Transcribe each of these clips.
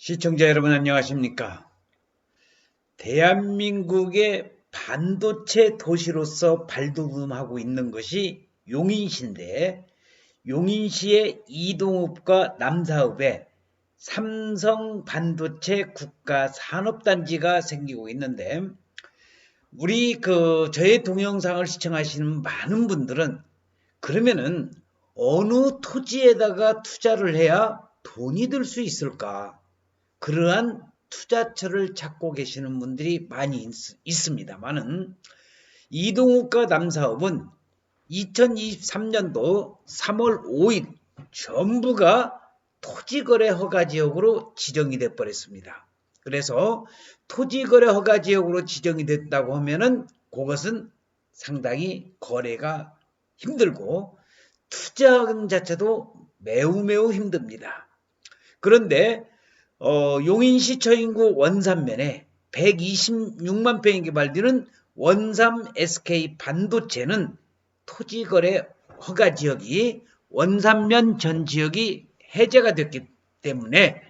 시청자 여러분 안녕하십니까? 대한민국의 반도체 도시로서 발돋움하고 있는 것이 용인시인데 용인시의 이동읍과 남사읍에 삼성 반도체 국가 산업단지가 생기고 있는데 우리 그 저의 동영상을 시청하시는 많은 분들은 그러면은 어느 토지에다가 투자를 해야 돈이 들 수 있을까? 그러한 투자처를 찾고 계시는 분들이 많이 있, 있습니다만은 이동욱과 남사업은 2023년도 3월 5일 전부가 토지거래 허가 지역으로 지정이 돼 버렸습니다. 그래서 토지거래 허가 지역으로 지정이 됐다고 하면은 그것은 상당히 거래가 힘들고 투자금 자체도 매우 매우 힘듭니다. 그런데 어, 용인시 처인구 원산면에 126만 평이 개발되는 원삼 SK 반도체는 토지거래 허가 지역이 원산면 전 지역이 해제가 됐기 때문에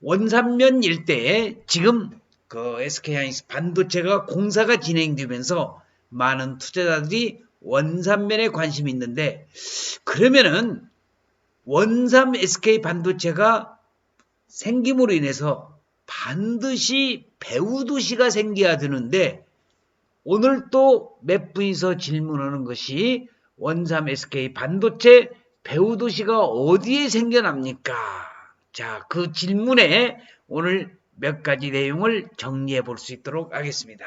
원산면 일대에 지금 그 SK하이닉스 반도체가 공사가 진행되면서 많은 투자자들이 원산면에 관심이 있는데 그러면은 원삼 SK 반도체가 생김으로 인해서 반드시 배우도시가 생겨야 되는데 오늘 또 몇 분이서 질문하는 것이 원삼 SK 반도체 배우도시가 어디에 생겨납니까? 자, 그 질문에 오늘 몇 가지 내용을 정리해 볼 수 있도록 하겠습니다.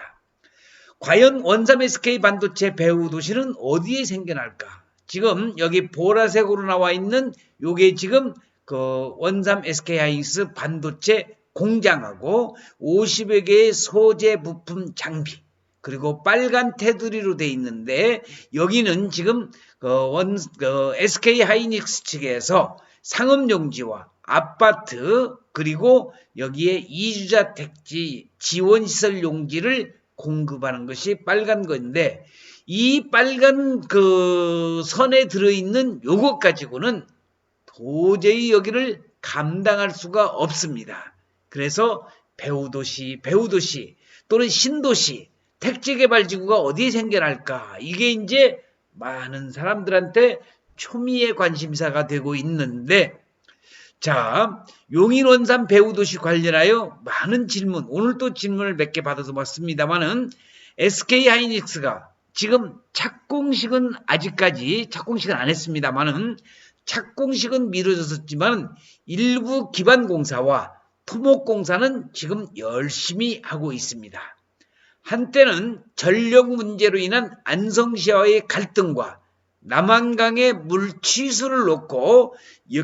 과연 원삼 SK 반도체 배우도시는 어디에 생겨날까? 지금 여기 보라색으로 나와 있는 요게 지금 그 원삼 SK 하이닉스 반도체 공장하고 50여 개의 소재 부품 장비 그리고 빨간 테두리로 돼 있는데 여기는 지금 그 원, 그 SK 하이닉스 측에서 상업용지와 아파트 그리고 여기에 이주자 택지 지원시설 용지를 공급하는 것이 빨간 건데 이 빨간 그 선에 들어있는 요것 가지고는 도저히 여기를 감당할 수가 없습니다. 그래서 배우도시, 배우도시 또는 신도시, 택지개발지구가 어디에 생겨날까? 이게 이제 많은 사람들한테 초미의 관심사가 되고 있는데 자, 용인원산 배우도시 관련하여 많은 질문, 오늘 또 질문을 몇 개 받아서 왔습니다만은 SK 하이닉스가 지금 착공식은 아직까지 착공식은 안 했습니다만은 착공식은 미뤄졌었지만 일부 기반공사와 토목공사는 지금 열심히 하고 있습니다. 한때는 전력 문제로 인한 안성시와의 갈등과 남한강의 물 취수를 놓고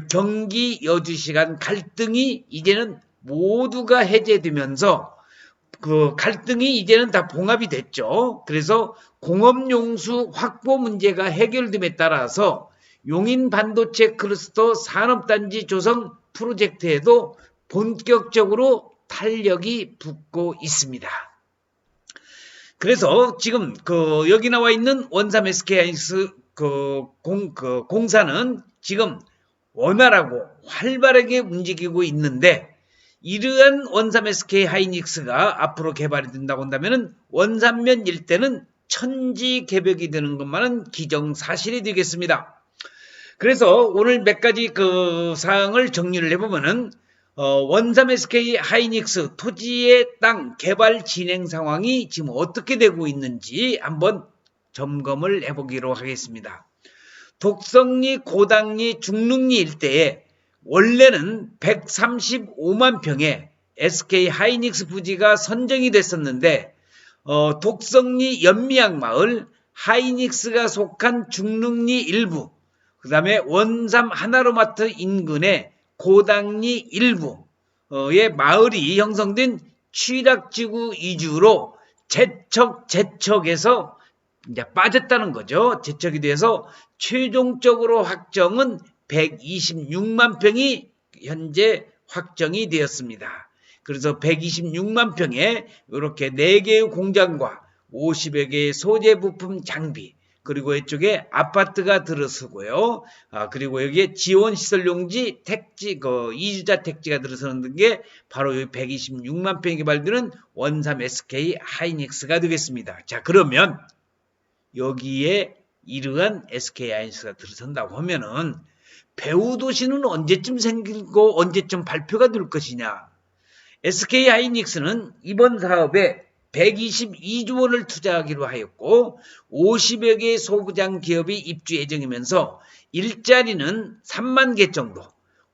경기 여주시 간 갈등이 이제는 모두가 해제되면서 그 갈등이 이제는 다 봉합이 됐죠. 그래서 공업용수 확보 문제가 해결됨에 따라서 용인 반도체 클러스터 산업단지 조성 프로젝트에도 본격적으로 탄력이 붙고 있습니다. 그래서 지금 그 여기 나와 있는 원삼 SK 하이닉스 그, 공, 그 공사는 지금 원활하고 활발하게 움직이고 있는데 이러한 원삼 SK 하이닉스가 앞으로 개발이 된다고 한다면 원삼면 일대는 천지 개벽이 되는 것만은 기정사실이 되겠습니다. 그래서 오늘 몇 가지 그 사항을 정리를 해보면은 어, 원삼 SK 하이닉스 토지의 땅 개발 진행 상황이 지금 어떻게 되고 있는지 한번 점검을 해보기로 하겠습니다. 독성리, 고당리, 중릉리 일대에 원래는 135만 평의 SK 하이닉스 부지가 선정이 됐었는데 어, 독성리 연미양 마을 하이닉스가 속한 중릉리 일부 그 다음에 원삼 하나로마트 인근의 고당리 일부의 마을이 형성된 취락지구 이주로 제척, 제척에서 이제 빠졌다는 거죠. 제척이 돼서 최종적으로 확정은 126만 평이 현재 확정이 되었습니다. 그래서 126만 평에 이렇게 4개의 공장과 50여 개의 소재 부품 장비 그리고 이쪽에 아파트가 들어서고요. 아, 그리고 여기에 지원 시설 용지 택지 그 이주자 택지가 들어서는 게 바로 여기 126만 평이 개발되는 원삼 SK 하이닉스가 되겠습니다. 자, 그러면 여기에 이러한 SK 하이닉스가 들어선다고 하면은 배우 도시는 언제쯤 생기고 언제쯤 발표가 될 것이냐? SK 하이닉스는 이번 사업에 122조 원을 투자하기로 하였고 50여 개의 소부장 기업이 입주 예정이면서 일자리는 3만 개 정도,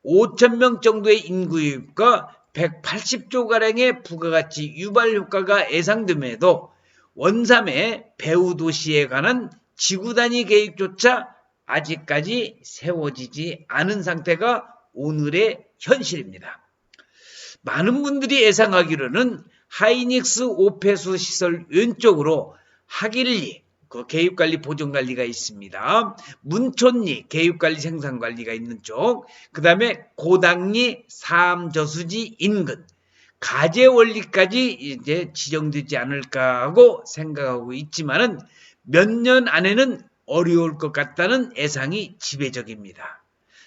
5천 명 정도의 인구 유입과 180조 가량의 부가가치 유발 효과가 예상됨에도 원삼의 배우 도시에 관한 지구 단위 계획조차 아직까지 세워지지 않은 상태가 오늘의 현실입니다. 많은 분들이 예상하기로는 하이닉스 오페수 시설 왼쪽으로 하길리 그 개입관리 보존관리가 있습니다. 문촌리 개입관리 생산관리가 있는 쪽, 그 다음에 고당리 사암저수지 인근, 가재원리까지 이제 지정되지 않을까 하고 생각하고 있지만은 몇 년 안에는 어려울 것 같다는 예상이 지배적입니다.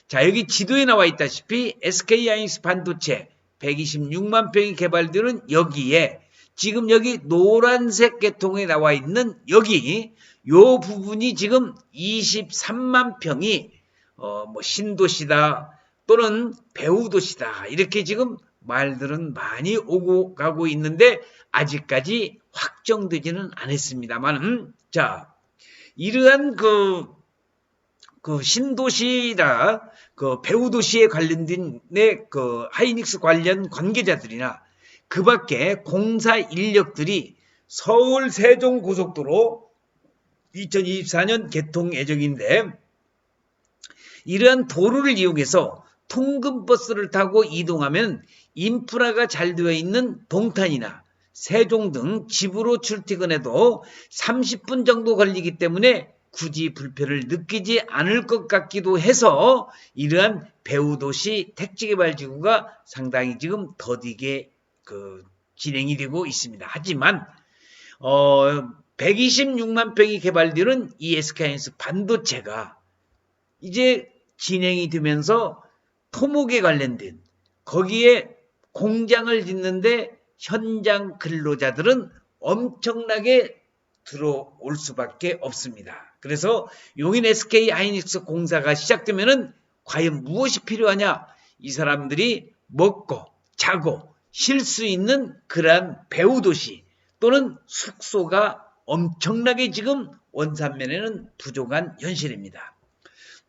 자, 여기 지도에 나와 있다시피 SK 하이닉스 반도체 126만 평이 개발되는 여기에 지금 여기 노란색 계통에 나와 있는 여기 요 부분이 지금 23만 평이 어 뭐 신도시다 또는 배우도시다. 이렇게 지금 말들은 많이 오고 가고 있는데 아직까지 확정되지는 않았습니다만 자 이러한 그, 그 신도시라 그 배우도시에 관련된 그 하이닉스 관련 관계자들이나 그 밖에 공사 인력들이 서울 세종 고속도로 2024년 개통 예정인데 이러한 도로를 이용해서 통근버스를 타고 이동하면 인프라가 잘 되어 있는 동탄이나 세종 등 집으로 출퇴근해도 30분 정도 걸리기 때문에 굳이 불편을 느끼지 않을 것 같기도 해서 이러한 배우도시 택지개발 지구가 상당히 지금 더디게 그 진행이 되고 있습니다. 하지만 어 126만 평이 개발되는 이 SK하이닉스 반도체가 이제 진행이 되면서 토목에 관련된 거기에 공장을 짓는데 현장 근로자들은 엄청나게 들어올 수밖에 없습니다. 그래서 용인 SK 하이닉스 공사가 시작되면은 과연 무엇이 필요하냐? 이 사람들이 먹고 자고 쉴 수 있는 그러한 배우 도시 또는 숙소가 엄청나게 지금 원산면에는 부족한 현실입니다.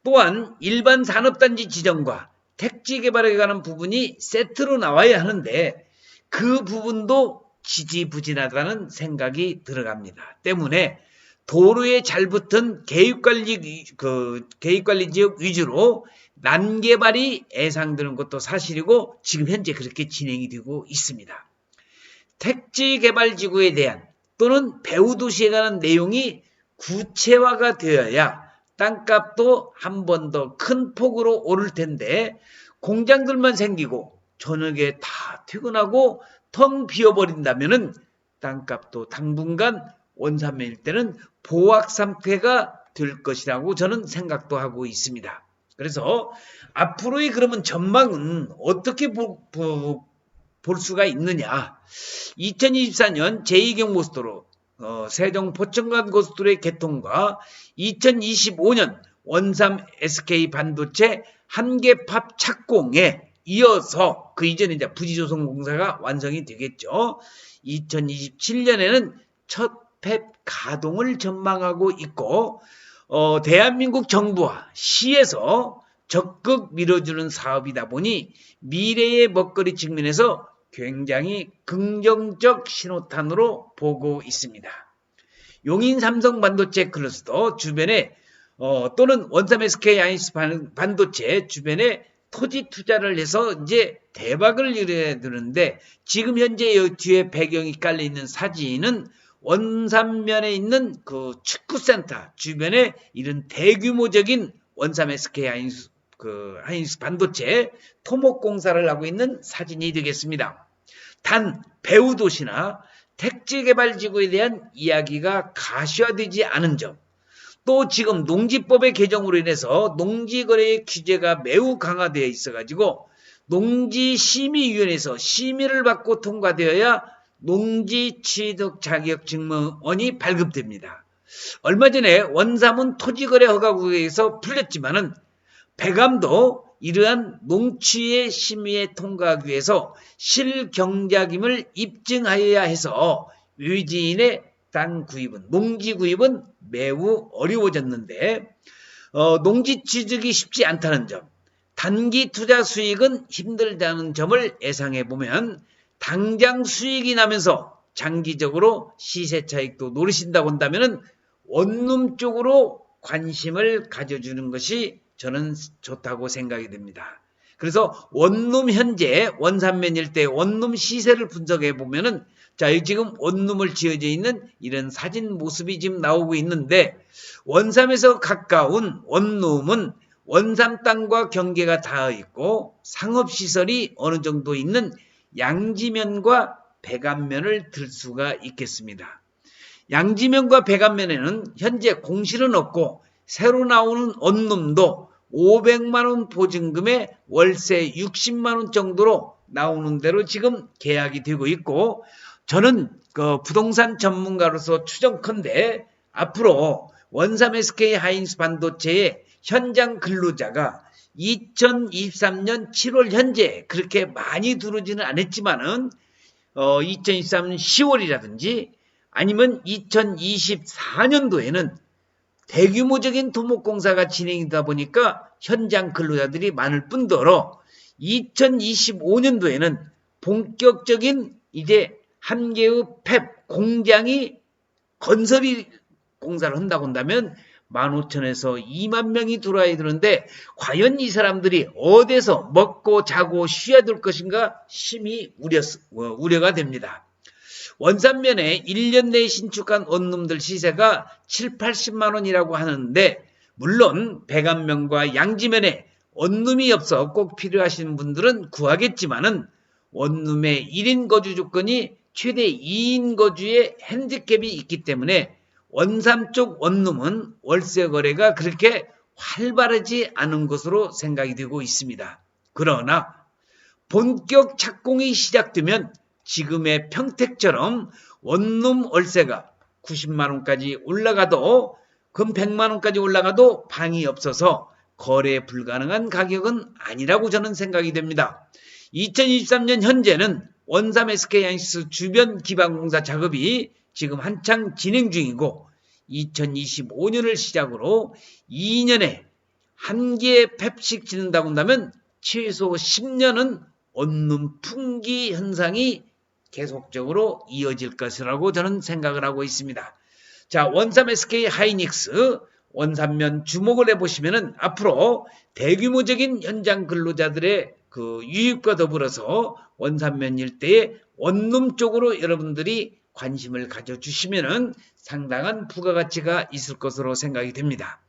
또한 일반 산업단지 지정과 택지 개발에 관한 부분이 세트로 나와야 하는데 그 부분도 지지부진하다는 생각이 들어갑니다. 때문에 도로에 잘 붙은 계획관리 그 계획관리 지역 위주로 난개발이 예상되는 것도 사실이고 지금 현재 그렇게 진행이 되고 있습니다. 택지 개발 지구에 대한 또는 배우 도시에 관한 내용이 구체화가 되어야 땅값도 한 번 더 큰 폭으로 오를 텐데 공장들만 생기고 저녁에 다 퇴근하고 텅 비어버린다면은 땅값도 당분간 원산매일 때는 보악 상태가 될 것이라고 저는 생각도 하고 있습니다. 그래서 앞으로의 그러면 전망은 어떻게 보, 보, 볼 수가 있느냐? 2024년 제2경 고속도로 어, 세종 포천간 고속도로의 개통과 2025년 원삼 SK 반도체 한계팝 착공에 이어서 그 이전에 이제 부지조성공사가 완성이 되겠죠. 2027년에는 첫 펩 가동을 전망하고 있고 어, 대한민국 정부와 시에서 적극 밀어주는 사업이다 보니 미래의 먹거리 측면에서 굉장히 긍정적 신호탄으로 보고 있습니다. 용인 삼성 반도체 클러스터 주변에 어, 또는 원삼 SK 아이스 반도체 주변에 토지 투자를 해서 이제 대박을 이뤄야 되는데 지금 현재 여기 뒤에 배경이 깔려 있는 사진은 원삼면에 있는 그 축구센터 주변에 이런 대규모적인 원삼 SK 하이닉스, 그 하이닉스 반도체 토목 공사를 하고 있는 사진이 되겠습니다. 단 배우 도시나 택지 개발 지구에 대한 이야기가 가시화되지 않은 점, 또 지금 농지법의 개정으로 인해서 농지거래의 규제가 매우 강화되어 있어가지고 농지심의위원회에서 심의를 받고 통과되어야 농지 취득 자격 증명원이 발급됩니다. 얼마 전에 원사문 토지거래 허가구에서 풀렸지만은 배감도 이러한 농취의 심의에 통과하기 위해서 실경작임을 입증하여야 해서 외지인의 땅 구입은 농지 구입은 매우 어려워졌는데 어, 농지 취득이 쉽지 않다는 점, 단기 투자 수익은 힘들다는 점을 예상해 보면 당장 수익이 나면서 장기적으로 시세 차익도 노리신다고 한다면 원룸 쪽으로 관심을 가져주는 것이 저는 좋다고 생각이 됩니다. 그래서 원룸 현재 원산면 일대 원룸 시세를 분석해 보면은 자, 이 지금 원룸을 지어져 있는 이런 사진 모습이 지금 나오고 있는데 원삼에서 가까운 원룸은 원삼 땅과 경계가 닿아 있고 상업 시설이 어느 정도 있는 양지면과 백안면을 들 수가 있겠습니다. 양지면과 백안면에는 현재 공실은 없고 새로 나오는 원룸도 500만원 보증금에 월세 60만원 정도로 나오는 대로 지금 계약이 되고 있고 저는 그 부동산 전문가로서 추정컨대 앞으로 원삼 SK 하인스 반도체의 현장 근로자가 2023년 7월 현재 그렇게 많이 들어오지는 않았지만은 어 2023년 10월이라든지 아니면 2024년도에는 대규모적인 토목공사가 진행이다 보니까 현장 근로자들이 많을 뿐더러 2025년도에는 본격적인 이제 한 개의 펩 공장이 건설이 공사를 한다고 한다면 15,000에서 2만 명이 들어와야 되는데 과연 이 사람들이 어디서 먹고 자고 쉬어야 될 것인가 심히 우려, 어, 우려가 됩니다. 원산면에 1년 내에 신축한 원룸들 시세가 7, 80만 원이라고 하는데 물론 백안면과 양지면에 원룸이 없어 꼭 필요하신 분들은 구하겠지만은 원룸의 1인 거주 조건이 최대 2인 거주의 핸디캡이 있기 때문에 원삼 쪽 원룸은 월세 거래가 그렇게 활발하지 않은 것으로 생각이 되고 있습니다. 그러나 본격 착공이 시작되면 지금의 평택처럼 원룸 월세가 90만 원까지 올라가도 금 100만 원까지 올라가도 방이 없어서 거래 불가능한 가격은 아니라고 저는 생각이 됩니다. 2023년 현재는 원삼 SK하이닉스 주변 기반공사 작업이 지금 한창 진행 중이고 2025년을 시작으로 2년에 한 개의 펩씩 짓는다고 한다면 최소 10년은 원룸 풍기 현상이 계속적으로 이어질 것이라고 저는 생각을 하고 있습니다. 자, 원삼 SK 하이닉스 원삼면 주목을 해보시면은 앞으로 대규모적인 현장 근로자들의 그 유입과 더불어서 원삼면 일대의 원룸 쪽으로 여러분들이 관심을 가져주시면은 상당한 부가가치가 있을 것으로 생각이 됩니다.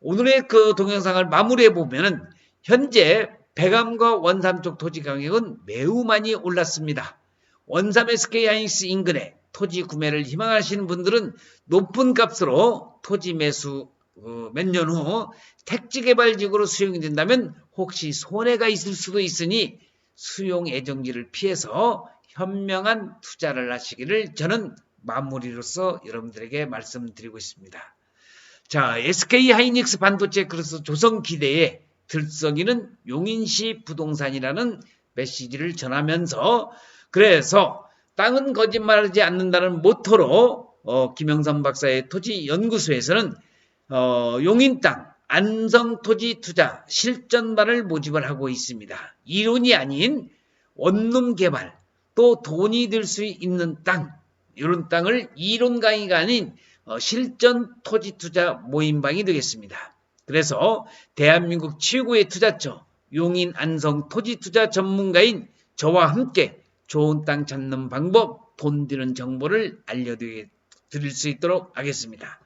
오늘의 그 동영상을 마무리해 보면은 현재 백암과 원삼 쪽 토지 가격은 매우 많이 올랐습니다. 원삼 SK 하이닉스 인근에 토지 구매를 희망하시는 분들은 높은 값으로 토지 매수 어, 몇년 후 택지 개발지구로 수용이 된다면 혹시 손해가 있을 수도 있으니 수용 예정지를 피해서 현명한 투자를 하시기를 저는 마무리로서 여러분들에게 말씀드리고 있습니다. 자, SK 하이닉스 반도체 그래서 조성 기대에 들썩이는 용인시 부동산이라는 메시지를 전하면서 그래서 땅은 거짓말하지 않는다는 모토로 어, 김영삼 박사의 토지 연구소에서는 어, 용인 땅 안성 토지 투자 실전반을 모집을 하고 있습니다. 이론이 아닌 원룸 개발 또 돈이 들수 있는 땅 이런 땅을 이론 강의가 아닌 어, 실전 토지 투자 모임방이 되겠습니다. 그래서 대한민국 최고의 투자처 용인 안성 토지 투자 전문가인 저와 함께 좋은 땅 찾는 방법, 돈 드는 정보를 알려드릴 수 있도록 하겠습니다.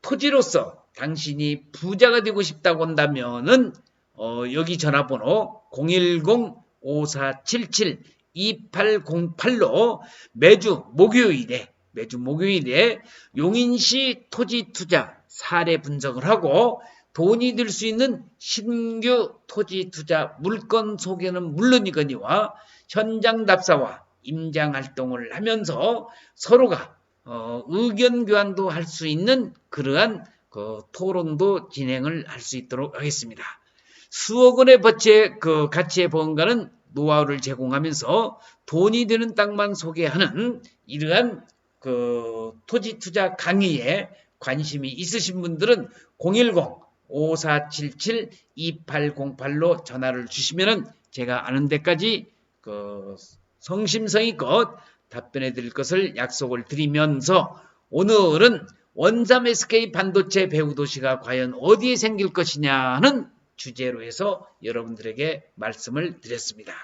토지로서 당신이 부자가 되고 싶다고 한다면은 어, 여기 전화번호 010-5477-2808로 매주 목요일에 매주 목요일에 용인시 토지 투자 사례 분석을 하고 돈이 들 수 있는 신규 토지 투자 물건 소개는 물론이거니와 현장 답사와 임장 활동을 하면서 서로가 어, 의견 교환도 할 수 있는 그러한 그 토론도 진행을 할 수 있도록 하겠습니다. 수억 원의 버치의 그 가치의 보험가는 노하우를 제공하면서 돈이 되는 땅만 소개하는 이러한 그 토지 투자 강의에 관심이 있으신 분들은 010-5477-2808로 전화를 주시면은 제가 아는 데까지 그 성심성의껏 답변해 드릴 것을 약속을 드리면서 오늘은 원삼 SK 반도체 배후 도시가 과연 어디에 생길 것이냐는 주제로 해서 여러분들에게 말씀을 드렸습니다.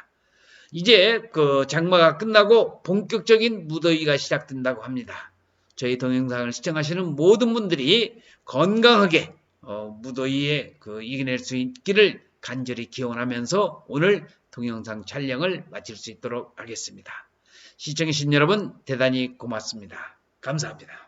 이제 그 장마가 끝나고 본격적인 무더위가 시작된다고 합니다. 저희 동영상을 시청하시는 모든 분들이 건강하게 어, 무더위에 그 이겨낼 수 있기를 간절히 기원하면서 오늘 동영상 촬영을 마칠 수 있도록 하겠습니다. 시청해주신 여러분 대단히 고맙습니다. 감사합니다.